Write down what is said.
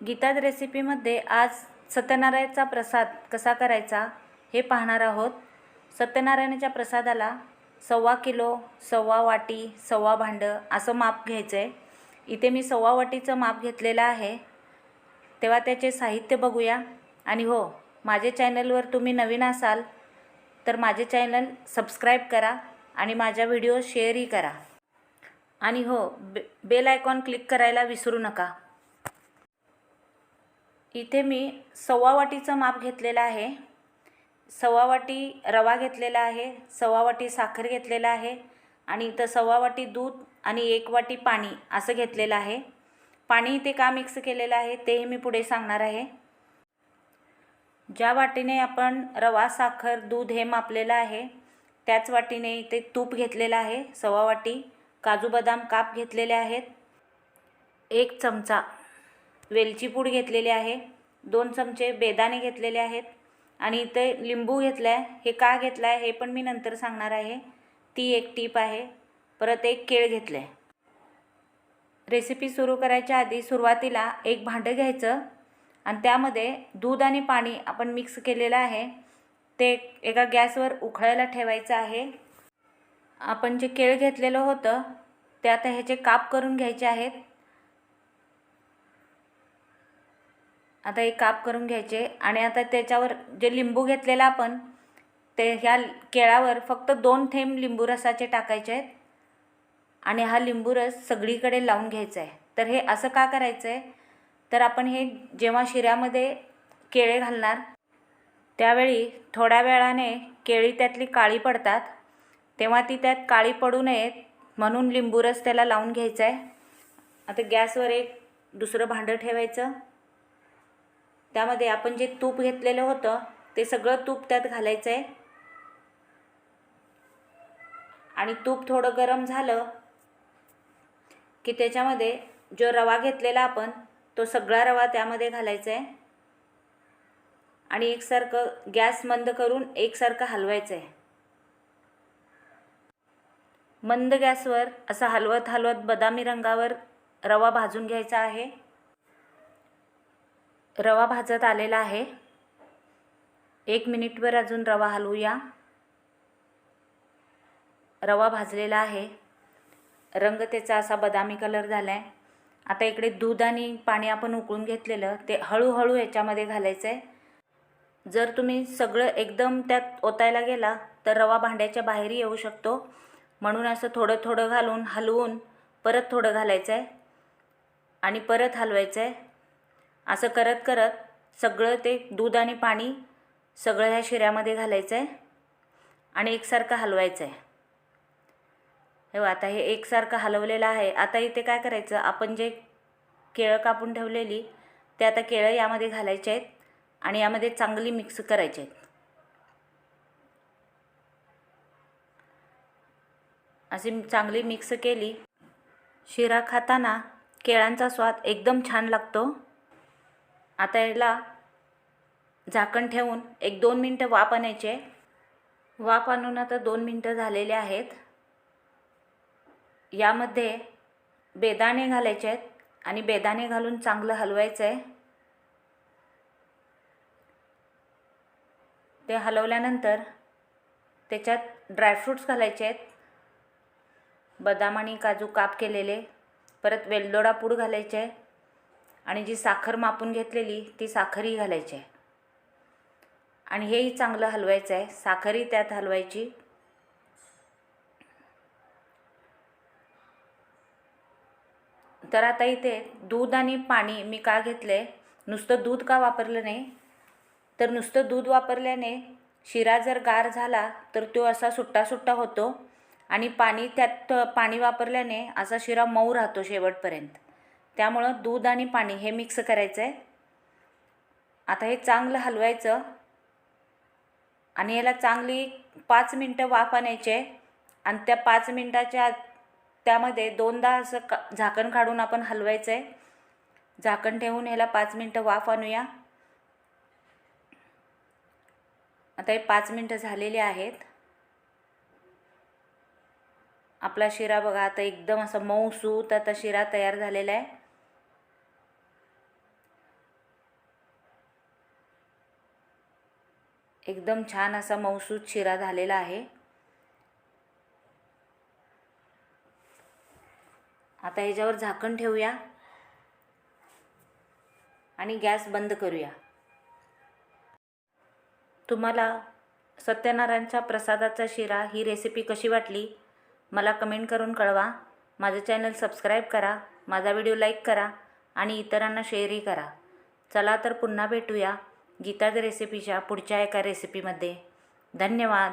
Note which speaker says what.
Speaker 1: गीताज रेसिपीमध्ये आज सत्यनारायणचा प्रसाद कसा करायचा हे पाहणार आहोत. सत्यनारायणाच्या प्रसादाला सव्वा किलो सव्वा वाटी सव्वा भांडं असं माप घ्यायचं आहे इथे मी सव्वा वाटीचं माप घेतलेलं आहे. तेव्हा त्याचे साहित्य बघूया. आणि हो माझे चॅनलवर तुम्ही नवीन असाल तर माझे चॅनल सबस्क्राईब करा आणि माझ्या व्हिडिओ शेअरही करा. आणि हो बे बेल आयकॉन क्लिक करायला विसरू नका. इथे मी सव्वा वाटीचं माप घेतलेलं आहे. सव्वा वाटी रवा घेतलेला आहे सव्वा वाटी साखर घेतलेला आहे आणि इथं सव्वा वाटी दूध आणि एक वाटी पाणी असं घेतलेलं आहे. पाणी इथे का मिक्स केलेलं आहे तेही मी पुढे सांगणार आहे. ज्या वाटीने आपण रवा साखर दूध हे मापलेलं आहे त्याच वाटीने इथे तूप घेतलेलं आहे सव्वा वाटी काजू बदाम काप घेतलेले आहेत एक चमचा. वेलची पूड घेतलेली आहे दोन चमचे बेदाणे घेतलेले आहेत आणि इथे लिंबू घेतला आहे हे का घेतलं आहे हे पण मी नंतर सांगणार आहे. ती एक टीप आहे. परत एक केळ घेतलं आहे रेसिपी सुरू करायच्या आधी सुरुवातीला एक भांडं घ्यायचं आणि त्यामध्ये दूध आणि पाणी आपण मिक्स केलेलं आहे. ते एका गॅसवर उखळायला ठेवायचं आहे. आपण जे केळ घेतलेलं होतं ते आता ह्याचे काप करून घ्यायचे आहेत. आता हे काप करून घ्यायचे आणि आता त्याच्यावर जे लिंबू घेतलेला आपण ते ह्या केळावर फक्त दोन थेंब लिंबू रसाचे टाकायचे आहेत आणि हा लिंबू रस सगळीकडे लावून घ्यायचा आहे. तर हे असं का करायचं आहे तर आपण हे जेव्हा शिऱ्यामध्ये केळे घालणार त्यावेळी थोड्या वेळाने केळी त्यातली काळी पडतात. तेव्हा ती त्यात काळी पडू नयेत म्हणून लिंबू रस त्याला लावून घ्यायचा आहे. आता गॅसवर एक दुसरं भांडं ठेवायचं. त्यामध्ये आपण जे तूप घेतलेलं होतं ते सगळं तूप त्यात घालायचं आहे आणि तूप थोडं गरम झालं की त्याच्यामध्ये जो रवा घेतलेला आपण तो सगळा रवा त्यामध्ये घालायचा आहे आणि एकसारखं गॅस मंद करून एकसारखं हलवायचं आहे मंद गॅसवर असं हलवत हलवत बदामी रंगावर रवा भाजून घ्यायचा आहे. रवा भाजत आलेला आहे. एक मिनिटवर अजून रवा हलवूया. रवा भाजलेला आहे. रंग त्याचा असा बदामी कलर झाला आहे आता इकडे दूध आणि पाणी आपण उकळून घेतलेलं ते हळूहळू याच्यामध्ये घालायचं आहे जर तुम्ही सगळं एकदम त्यात ओतायला गेला तर रवा भांड्याच्या बाहेरही येऊ शकतो. म्हणून असं थोडं थोडं घालून हलवून परत थोडं घालायचं आहे आणि परत हलवायचं आहे असं करत करत सगळं ते दूध आणि पाणी सगळं ह्या शिऱ्यामध्ये घालायचं आहे आणि एकसारखं हलवायचं आहे हे आता हे एकसारखं हलवलेलं आहे. आता इथे काय करायचं? आपण जे केळं कापून ठेवलेली ते आता केळं यामध्ये घालायचे आहेत आणि यामध्ये चांगली मिक्स करायचे आहेत. अशी चांगली मिक्स केली. शिरा खाताना केळांचा स्वाद एकदम छान लागतो. आता याला झाकण ठेवून एक दोन मिनटं वाफ आणायचे वाफ आणून आता दोन मिनटं झालेले आहेत. यामध्ये बेदाणे घालायचे आहेत आणि बेदाणे घालून चांगलं हलवायचं आहे. ते हलवल्यानंतर त्याच्यात ड्रायफ्रूट्स घालायचे आहेत. बदाम आणि काजू काप केलेले. परत वेलदोडा पूड घालायचे आहे. आणि जी साखर मापून घेतलेली ती साखरही घालायची आहे. आणि हेही चांगलं हलवायचं आहे. साखरही त्यात हलवायची. तर आता इथे दूध आणि पाणी मी का घेतले नुसतं दूध का वापरलं नाही? तर नुसतं दूध वापरल्याने शिरा जर गार झाला तर तो असा सुट्टा सुट्टा होतो आणि पाणी त्यात पाणी वापरल्याने असा शिरा मऊ राहतो शेवटपर्यंत. त्यामुळं दूध आणि पाणी हे मिक्स करायचं आहे आता हे चांगलं हलवायचं. आणि याला चांगली पाच मिनटं वाफ आणायचे आणि त्या पाच मिनटाच्या आत त्यामध्ये दोनदा असं का झाकण काढून आपण हलवायचं आहे झाकण ठेवून ह्याला पाच मिनटं वाफ आणूया. आता हे पाच मिनटं झालेली आहेत. आपला शिरा बघा आता एकदम असा मऊसूत आता शिरा तयार झालेला आहे. एकदम छान असा मऊसूत शिरा झालेला आहे. आता ह्याच्यावर झाकण ठेवूया. आणि गॅस बंद करूया. तुम्हाला सत्यनारायणच्या प्रसादाचा शिरा ही रेसिपी कशी वाटली? मला कमेंट करून कळवा. माझं चॅनल सबस्क्राईब करा माझा व्हिडिओ लाईक करा आणि इतरांना शेअरही करा. चला तर पुन्हा भेटूया. गीताज रेसिपीच्या पुढच्या एका रेसिपीमध्ये धन्यवाद.